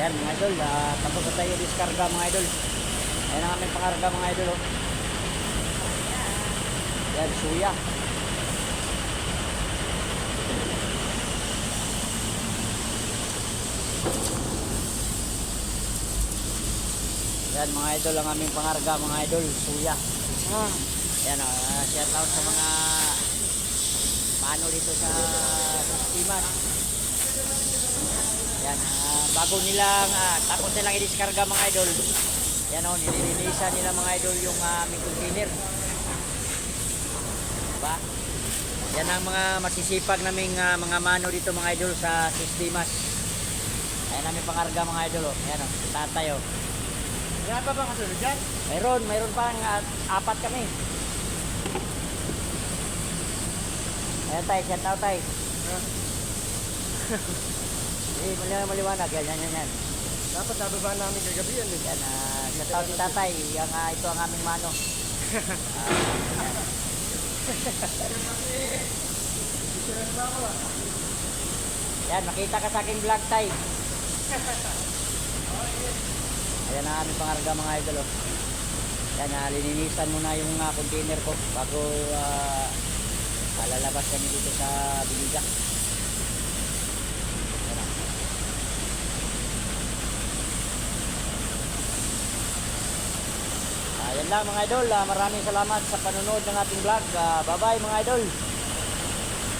Ayan mga idol, ah, tapos na tayo diskarga mga idol. Ayan ang aming pangarga mga idol. Oh. Ayan, suya. Ayan mga idol, ang aming pangarga mga idol, suya. Ayan, uh, shout out sa mga paano dito sa Simas. Yan, ah, bago nilang, uh, tapos nilang i-discarga mga idol. Yan o, nililinisan nila mga idol yung ah, aming container. Diba? Yan ang mga masisipag naming ah, mga mano dito mga idol sa Sistimas. Ayan namin pangarga mga idol. Oh. Ayan o, tatay o. wala pa ba kasunod dyan? Mayroon, mayroon pang ah, apat kami. Ayan tayo, shout out tayo. Eh, maliwanag, maliwanag. Yan, yan, yan, yan. Dapat nababa namin kagabi yan eh. Yan, uh, shout out ni tatay. Yang, ah, ito ang aming mano. yan, makita ka sa aking vlog tay. Ayan ang aming pangarga mga idol. Oh. Yan, ah, lininisan muna yung ah, container ko bago ah, ah, lalabas kami dito sa Biliga. Ayan lang mga idol, Ah, maraming salamat sa panonood ng ating vlog. Ah, bye bye mga idol.